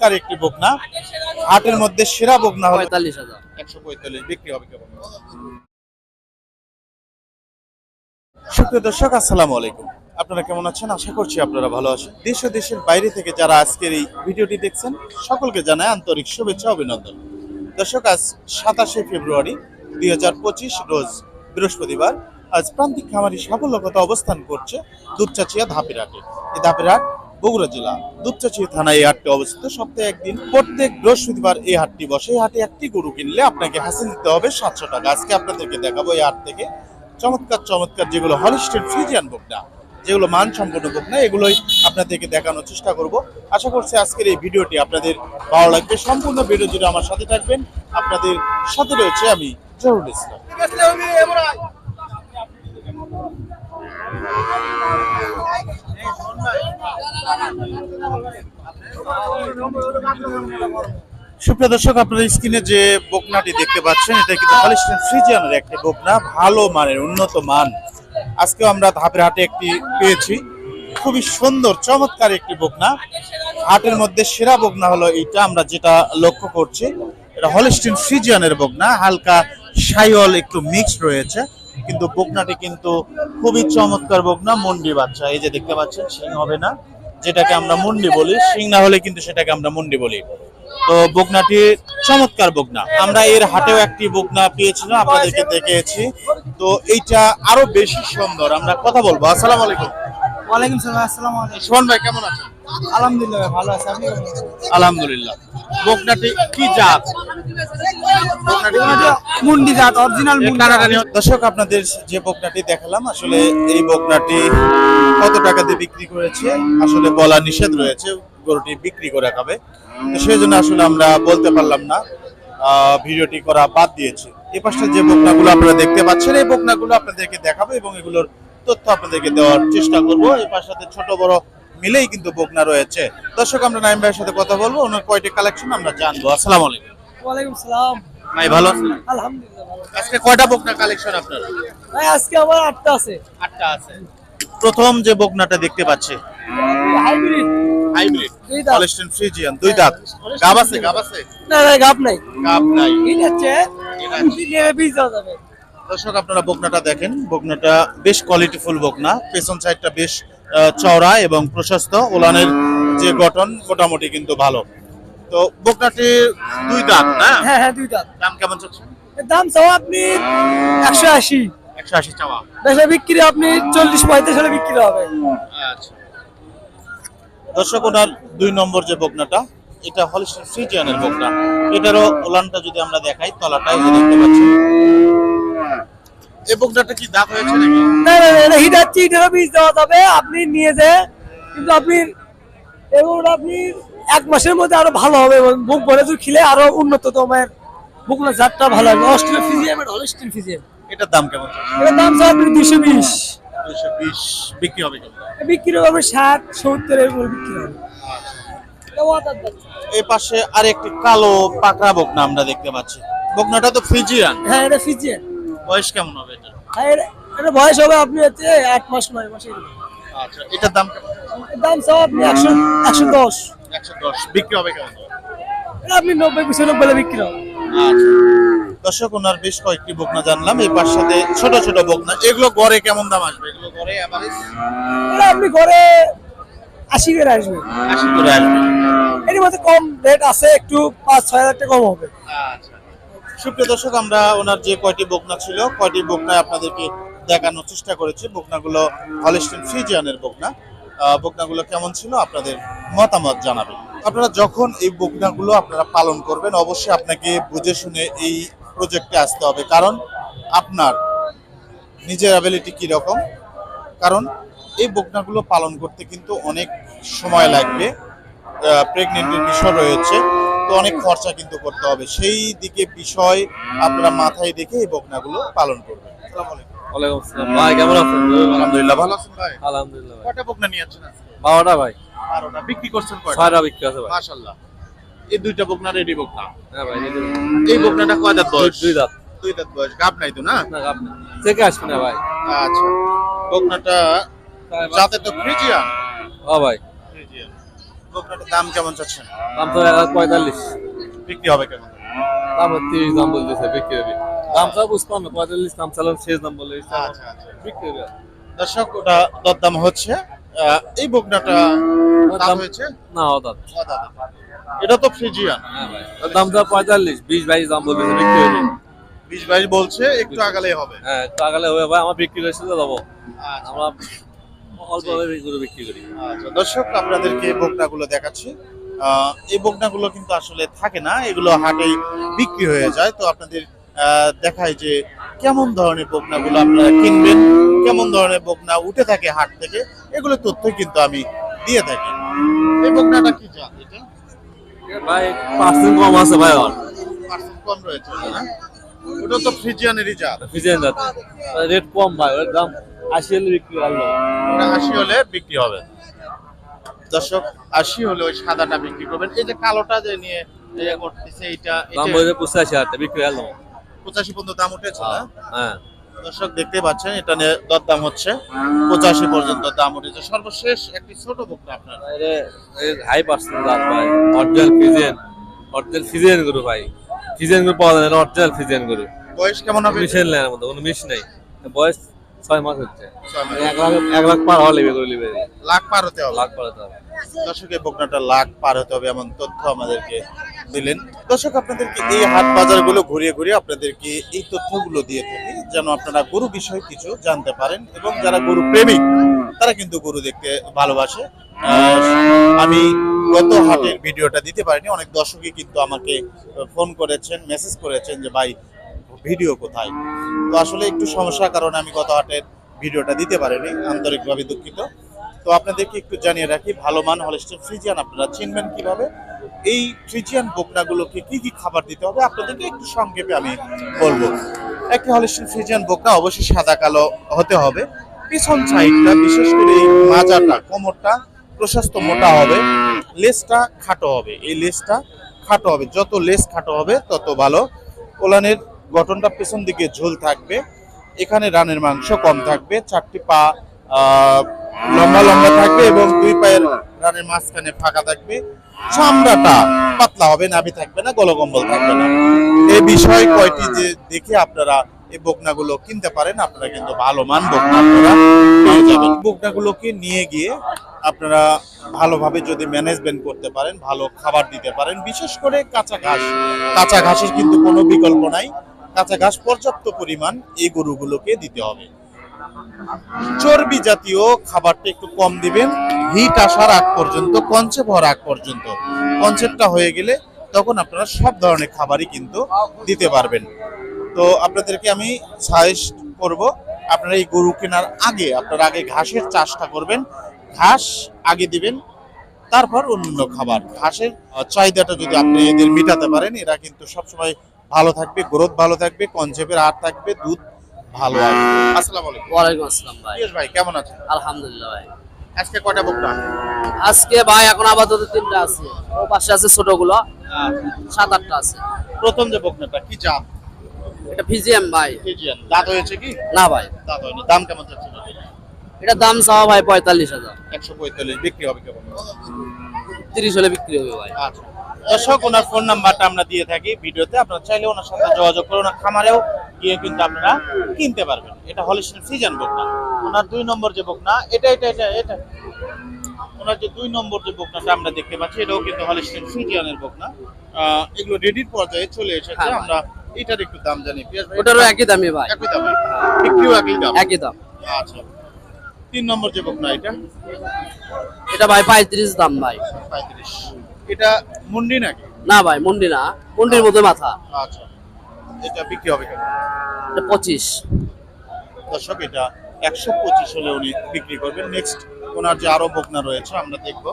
চমৎকার একটি বকনা। হাটের মধ্যে সেরা বকনা হলো পঁয়তাল্লিশ হাজার। একশো পঁয়তাল্লিশ বিক্রি হবে কেমন? সুপ্রিয় দর্শক আসসালামু আলাইকুম। আপনারা কেমন আছেন? আশা করছি আপনারা ভালো আছেন। দেশ ও দেশের বাইরে থেকে যারা আজকের এই ভিডিওটি দেখছেন সকলকে জানায় আন্তরিক শুভেচ্ছা অভিনন্দন। দর্শক আজ সাতাশে ফেব্রুয়ারি দুই হাজার পঁচিশ রোজ বৃহস্পতিবার। আজ প্রান্তিক খামারি সাফল্যগত অবস্থান করছে দুপচাচিয়া ধাপের হাটে। এই ধাপের হাট বগুড়া জেলা দুপচাচিয়া থানায় এই হাটটি অবস্থিত। সপ্তাহে একদিন, প্রত্যেক বৃহস্পতিবার এই হাটটি বসে। এই হাটে একটি গরু কিনলে আপনাকে হাসিল দিতে হবে সাতশো টাকা। আজকে আপনাদেরকে দেখাবো এই হাট থেকে চমৎকার চমৎকার যেগুলো হলিস্টেড ফ্রিজিয়ান বকনা যেগুলো মান সম্পন্ন বকনা এগুলোই আপনাদেরকে দেখানোর চেষ্টা করব। আশা করছি আজকের এই ভিডিওটি আপনাদের ভালো লাগবে। সম্পূর্ণ ভিডিও জুড়ে আমার সাথে থাকবেন। আপনাদের সাথে রয়েছে আমি জহুরুল ইসলাম। সুপ্রিয় দর্শক আপনারা স্ক্রিনে যে বকনাটি দেখতে পাচ্ছেন, এটা কিন্তু হলিস্টেন ফ্রিজিয়ানের একটি বকনা, ভালো মানের, উন্নত মান। আজকেও আমরা ধাপের হাটে একটি পেয়েছি। খুবই সুন্দর, চমৎকার একটি বকনা। হাটের মধ্যে সেরা বকনা হলো এইটা, আমরা যেটা লক্ষ্য করছি, এটা হলিস্টিন ফ্রিজিয়ানের বকনা। হালকা সাইওয়াল একটু মিক্স রয়েছে, কিন্তু বকনাটি কিন্তু খুবই চমৎকার বকনা। মন্ডি বাচ্চা, এই যে দেখতে পাচ্ছেন শিং হবে না। যেটাকে আমরা মুন্ডি বলি শিং না হলে কিন্তু সেটাকে আমরা মুন্ডি বলি। তো বকনাটি চমৎকার বকনা। আমরা এর হাটেও একটি বকনা পেয়েছিলাম আপনাদেরকে দেখিয়েছি। তো এইটা আরও বেশি সুন্দর। আমরা কথা বলব। আসসালাম আলাইকুম। ওয়ালাইকুম সালাম আসসালামু আলাইকুম। সোহান ভাই কেমন আছেন? আলহামদুলিল্লাহ ভালো আছে আপনি কেমন আছেন? আলহামদুলিল্লাহ। কি জাত? বকনাটি কি জাত? মুন্ডি জাত অরিজিনাল মুন্ডি দর্শক আপনাদের যে বকনাটি দেখালাম আসলে এই বকনাটি কত টাকা দিয়ে বিক্রি করেছে? আসলে বলা নিষেধ রয়েছে গরুটি বিক্রি করে খাবে। তো সেই জন্য আসলে আমরা বলতে পারলাম না ভিডিওটি করা বাদ দিয়েছি। এই পাশে যে বকনাগুলো আপনারা দেখতে পাচ্ছেন এই বকনাগুলো আপনাদেরকে দেখাবো এবং এগুলোর তথ্য আপনাদেরকে দেওয়ার চেষ্টা করব। এই পাশে ছোট বড় মিলেই কিন্তু বকনা রয়েছে। দর্শক আমরা নাইম ভাইয়ের সাথে কথা বলব ওনার কয়টি কালেকশন আমরা জানব। আসসালামু আলাইকুম। ওয়ালাইকুম সালাম। ভাই ভালো আছেন? আলহামদুলিল্লাহ ভালো আজকে কয়টা বকনা কালেকশন আপনার? ভাই আজকে আমার আটটা আছে। আটটা আছে। প্রথম যে বকনাটা দেখতে পাচ্ছি। হাইব্রিড। দাঁত। ফ্রিজিয়ান দুই দাঁত। গাব আছে গাব আছে? না না গাপ নাই। গাব নাই। ঠিক আছে। দিনে বীজ দেওয়া যাবে। দর্শক আপনারা বকনাটা দেখেন। বকনাটা বেশ কোয়ালিটিফুল বকনা। পেছন সাইডটা বেশ চওড়া এবং প্রশস্ত। ওলানের যে গঠন মোটামুটি কিন্তু ভালো। তো বকনাটির দুই দাঁত না? হ্যাঁ হ্যাঁ দুই দাঁত। দাম কেমন চলছে দাম চাও আপনি একশো আশি। একশো আশি চাওয়া। বেশি বিক্রি আপনি চল্লিশ পঁয়ত্রিশ হলে বিক্রি হবে। আচ্ছা। দর্শক ওনার দুই নম্বর যে বকনাটা এটা হলিস্টার ফ্রিজিয়ানের বকনা। এটারও ওলানটা যদি আমরা দেখাই তলাটা এই দেখতে পাচ্ছি এই বকনাটা কি দাগ হয়েছে নাকি? না না না, এটা হিটার চিটেরও বীজ দেওয়া যাবে। আপনি নিয়ে যে কিন্তু আপনি এবং আপনি এক মাসের মধ্যে আরও ভালো হবে এবং বুক ভরে যদি খিলে আরও উন্নত তোমার বুকনা জাতটা ভালো হবে অস্ট্রেলিয়া ফিজিয়াম এটা হলিস্টিন ফিজিয়াম। এটার দাম কেমন? এটার দাম স্যার আপনি দুশো বিশ। দুইশো বিশ বিক্রি হবে বিক্রি হবে ষাট সত্তর এরকম বিক্রি হবে। বাচ্চা। এই পাশে আর একটি কালো পাকড়া বকনা আমরা দেখতে পাচ্ছি। বকনাটা তো ফ্রিজিয়ান। হ্যাঁ এটা ফিজিয়াম বয়স কেমন হবে এটা? হ্যাঁ এটা বয়স হবে আপনি হচ্ছে আট মাস নয় মাস। আচ্ছা এটার দাম কেমন? দাম স্যার আপনি একশো একশো দশ। একশো দশ। বিক্রি হবে কেমন? আপনি নব্বই পঁচানব্বই বিক্রি হবে। আচ্ছা। দর্শক ওনার বেশ কয়েকটি বকনা জানলাম। এই পাশ সাথে ছোট ছোট বকনা। এগুলো গড়ে কেমন দাম আসবে? এগুলো গড়ে আপনি ঘরে আশি করে আসবে। আশি করে আসবে। এর মধ্যে কম রেট আছে একটু পাঁচ ছয় হাজার টাকা কম হবে। আচ্ছা। সুপ্রিয় দর্শক আমরা ওনার যে কয়টি বকনা ছিল কয়টি বকনায় আপনাদেরকে দেখানোর চেষ্টা করেছি। বকনাগুলো হলিস্টিন ফ্রিজিয়ানের বকনা। বকনাগুলো কেমন ছিল আপনাদের মতামত জানাবেন। আপনারা যখন এই বকনাগুলো আপনারা পালন করবেন অবশ্যই আপনাকে বুঝে শুনে এই প্রজেক্টে আসতে হবে। কারণ আপনার নিজের অ্যাবিলিটি কি রকম কারণ এই বকনাগুলো পালন করতে কিন্তু অনেক সময় লাগবে। প্রেগনেন্টের বিষয় রয়েছে তো অনেক খরচা কিন্তু করতে হবে। সেই দিকে বিষয় আপনারা মাথায় রেখে এই বকনাগুলো পালন করবেন। ওয়ালাইকুম আসসালাম। ভাই কেমন আছেন? আলহামদুলিল্লাহ ভালো আছেন ভাই? আলহামদুলিল্লাহ কয়টা বকনা নিয়ে আজকে? বারোটা ভাই। বারোটা। বিক্রি করছেন কয়টা? ছয়টা বিক্রি আছে ভাই। মাশাআল্লাহ। এই দুইটা বকনা রেডি বকনা। হ্যাঁ ভাই এই বকনাটা কয় দাঁত বয়স? দুই দাঁত। দুই দাঁত বয়স গাব নাই তো না? না আপনি চেকে আসবে না ভাই। আচ্ছা বকনাটা যাতে তো ফ্রিজিয়ান ও ভাই। ফ্রিজিয়ান বকনাটার দাম কেমন চাচ্ছেন? দাম তো এক লাখ পঁয়তাল্লিশ। বিক্রি হবে কেমন? দাম তিরিশ দাম বলতেছে বিক্রি হবে। দাম সব বুঝতাম না পঁয়তাল্লিশ দাম চালাম শেষ দাম বলে আচ্ছা আচ্ছা। বিক্রি হবে। দর্শক ওটা দরদাম হচ্ছে। এই বকনাটা দাম দাম- হয়েছে? না ও দাদা। এটা তো ফ্রিজিয়ান হ্যাঁ দাম তো পঁয়তাল্লিশ বিশ বাইশ দাম বলতেছে বিক্রি হবে বিশ বাইশ বলছে একটু আগালেই হবে। হ্যাঁ একটু আগালে হবে ভাই আমার বিক্রি হয়েছে তো দেবো। আচ্ছা। আমরা অল্প করে বিক্রি করি। আচ্ছা দর্শক আপনাদেরকে এই বকনাগুলো দেখাচ্ছি। আহ, এই বকনাগুলো কিন্তু আসলে থাকে না এগুলো হাটেই বিক্রি হয়ে যায়। তো আপনাদের আহ, দেখায় যে কেমন ধরনের বকনাগুলো আপনারা কিনবেন কেমন ধরনের বকনা উঠে থাকে হাট থেকে এগুলো তথ্য কিন্তু আমি দিয়ে থাকি। এই বকনাটা কি এটা ভাই পার্সেন্ট কম আছে ভাই ওর পার্সেন্ট কম রয়েছে না? ওটা তো ফ্রিজিয়ানেরই জাত। যাতে রেট কম ভাই ওর দাম আশি হলে বিক্রি করল আশি হলে বিক্রি হবে। দর্শক আশি হলে ওই সাদাটা বিক্রি করবেন। এই যে কালোটা যে নিয়ে করতেছে এইটা দাম এটা বলছে পঁচাশি হাজার বিক্রি করল পঁচাশি পর্যন্ত দাম উঠেছে না? হ্যাঁ। দর্শক দেখতে পাচ্ছেন এটা নিয়ে দরদাম হচ্ছে। পঁচাশি পর্যন্ত দাম উঠেছে। সর্বশেষ একটি ছোট আপনার। হাই পার্সেন্ট দাম ভাই। অরিজিনাল ফিজেন অরিজিনাল ফিজেন গরু ভাই। ফিজেন গরু পাওয়া যায় না অরিজিনাল ফিজেন গরু। বয়স কেমন হবে? মিশেল নেই মধ্যে কোনো মিশ নেই। বয়স ছয় মাস হচ্ছে। এক লাখ এক লাখ পার লিবে গরু লিবে লাখ পার হতে হবে। লাখ পার হতে হবে। দর্শক এই বকনাটা লাখ পার হতে হবে এমন তথ্য আমাদেরকে দিলেন। দর্শক, আপনাদেরকে এই হাট বাজারগুলো ঘুরিয়ে ঘুরিয়ে আপনাদেরকে এই তথ্যগুলো দিয়ে থাকি, যেন আপনারা গরু বিষয়ে কিছু জানতে পারেন এবং যারা গরু প্রেমিক, তারা কিন্তু গরু দেখতে ভালোবাসে। আমি গত হাটের ভিডিওটা দিতে পারিনি, অনেক দর্শকই কিন্তু আমাকে ফোন করেছেন, মেসেজ করেছেন যে, ভাই, ভিডিও কোথায়? তো আসলে একটু সমস্যার কারণে আমি গত হাটের ভিডিওটা দিতে পারিনি, আন্তরিকভাবে দুঃখিত। তো আপনাদেরকে একটু জানিয়ে রাখি, ভালো মান হলিস্টিন ফ্রিজিয়ান আপনারা চিনবেন কীভাবে। এই ফ্রিজিয়ান বোকনাগুলোকে কি কি খাবার দিতে হবে আপনাদেরকে একটু সংক্ষেপে আমি বলব। একটি হলিস্টিন ফ্রিজিয়ান বোকনা, অবশ্যই সাদা কালো হতে হবে। পিছন সাইডটা, বিশেষ করে এই মাজাটা কোমরটা, প্রশস্ত মোটা হবে। লেসটা খাটো হবে। এই লেসটা খাটো হবে। যত লেস খাটো হবে, তত ভালো। ওলানের গঠনটা পেছন দিকে ঝোল থাকবে। এখানে রানের মাংস কম থাকবে। চারটি পা লম্বা লম্বা থাকবে এবং দুই পায়ের রানের মাঝখানে ফাঁকা থাকবে। চামড়াটা পাতলা হবে, নাভি থাকবে না গলকম্বল থাকবে না। এই বিষয় কয়টি যে দেখে আপনারা এই বকনাগুলো কিনতে পারেন, আপনারা কিন্তু ভালো মান বকনা আপনারা পেয়ে যাবেন। বকনাগুলোকে নিয়ে গিয়ে আপনারা ভালোভাবে যদি ম্যানেজমেন্ট করতে পারেন, ভালো খাবার দিতে পারেন, বিশেষ করে কাঁচা ঘাস। কাঁচা ঘাসের কিন্তু কোনো বিকল্প নাই। কাঁচা ঘাস পর্যাপ্ত পরিমাণ এই গরুগুলোকে দিতে হবে। চর্বি জাতীয় খাবারটা একটু কম দিবেন। হিট আসার আগ পর্যন্ত কনসেপ্ট হওয়ার আগ পর্যন্ত। কনসেপ্টটা হয়ে গেলে তখন আপনারা সব ধরনের খাবারই কিন্তু দিতে পারবেন। তো আপনাদেরকে আমি সাজেস্ট করব, আপনারা এই গরু কেনার আগে, আপনারা আগে ঘাসের চাষটা করবেন। ঘাস আগে দিবেন, তারপর অন্য খাবার। ঘাসের চাহিদাটা যদি আপনি এদের মেটাতে পারেন, এরা কিন্তু সবসময় ভালো থাকবে, গ্রোথ ভালো থাকবে, কনসেপ্টের আর থাকবে, দুধ ভালো আসসালামু আলাইকুম। ওয়ালাইকুম আসসালাম ভাই। ভাই কেমন আছেন? আলহামদুলিল্লাহ ভাই। আজকে কয়টা আজকে ভাই এখন আপাতত তিনটা আছে। ও পাশে আছে ছোটগুলো। সাত আটটা আছে। প্রথম যে বকনাটা কি জাত? এটা ফিজিএম ভাই। ফিজিয়ান দাঁত হয়েছে কি? না ভাই। দাঁত হয়নি। দাম কেমন যাচ্ছে? এটা দাম চাওয়া ভাই পঁয়তাল্লিশ হাজার। একশো পঁয়তাল্লিশ। বিক্রি হবে কেমন? তিরিশ হলে বিক্রি হবে ভাই। আচ্ছা। দর্শক ওনার ফোন নাম্বারটা আমরা দিয়ে থাকি ভিডিওতে। আপনারা চাইলে ওনার সাথে যোগাযোগ করে ওনার খামারেও গিয়ে কিন্তু আপনারা কিনতে পারবেন। এটা হলিস্টিন ফ্রিজান বকনা। ওনার দুই নম্বর যে বকনা এটা এটা এটা এটা। ওনার যে দুই নম্বর যে বকনাটা আমরা দেখতে পাচ্ছি এটাও কিন্তু হলিস্টিন ফ্রিজিয়ানের বকনা। এগুলো রেডির পর্যায়ে চলে এসেছে। হ্যাঁ। আমরা এটার একটু দাম জানি। ওটারও একই দামই ভাই। একই দাম। বিক্রিও একই দাম। একই দাম। আচ্ছা। তিন নম্বর যে বকনা এটা? এটা ভাই পঁয়ত্রিশ দাম ভাই। পঁয়ত্রিশ। এটা মুন্ডি নাকি? না ভাই মুন্ডি না। মুন্ডির মতো মাথা। আচ্ছা। এটা বিক্রি হবে কেন? এটা পঁচিশ। দর্শক এটা একশো পঁচিশ হলে উনি বিক্রি করবেন। নেক্সট ওনার যে আরও বকনা রয়েছে আমরা দেখব।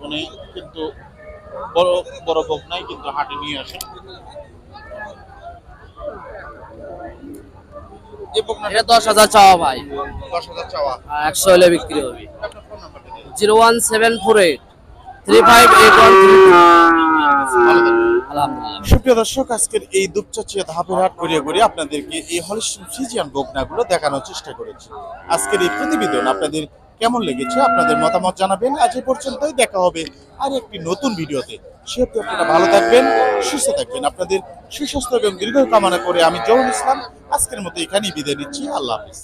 উনি কিন্তু বড় বড় বকনাই কিন্তু হাটে নিয়ে আসেন। এটা দশ হাজার চাওয়া ভাই। দশ হাজার চাওয়া। একশো হলে বিক্রি হবে। Zero one seven four eight. সুপ্রিয় দর্শক, আজকের এই দুপচাচিয়া হাট আপনাদেরকে এই দেখানোর চেষ্টা করেছি। আজকের এই প্রতিবেদন আপনাদের কেমন লেগেছে, আপনাদের মতামত জানাবেন। আজ পর্যন্তই দেখা হবে আর একটি নতুন ভিডিওতে। সে আপনারা ভালো থাকবেন, সুস্থ থাকবেন। আপনাদের সুস্বাস্থ্য এবং দীর্ঘ কামনা করে আমি জহুর ইসলাম, আজকের মতো এখানেই বিদায় নিচ্ছি। আল্লাহ হাফিজ।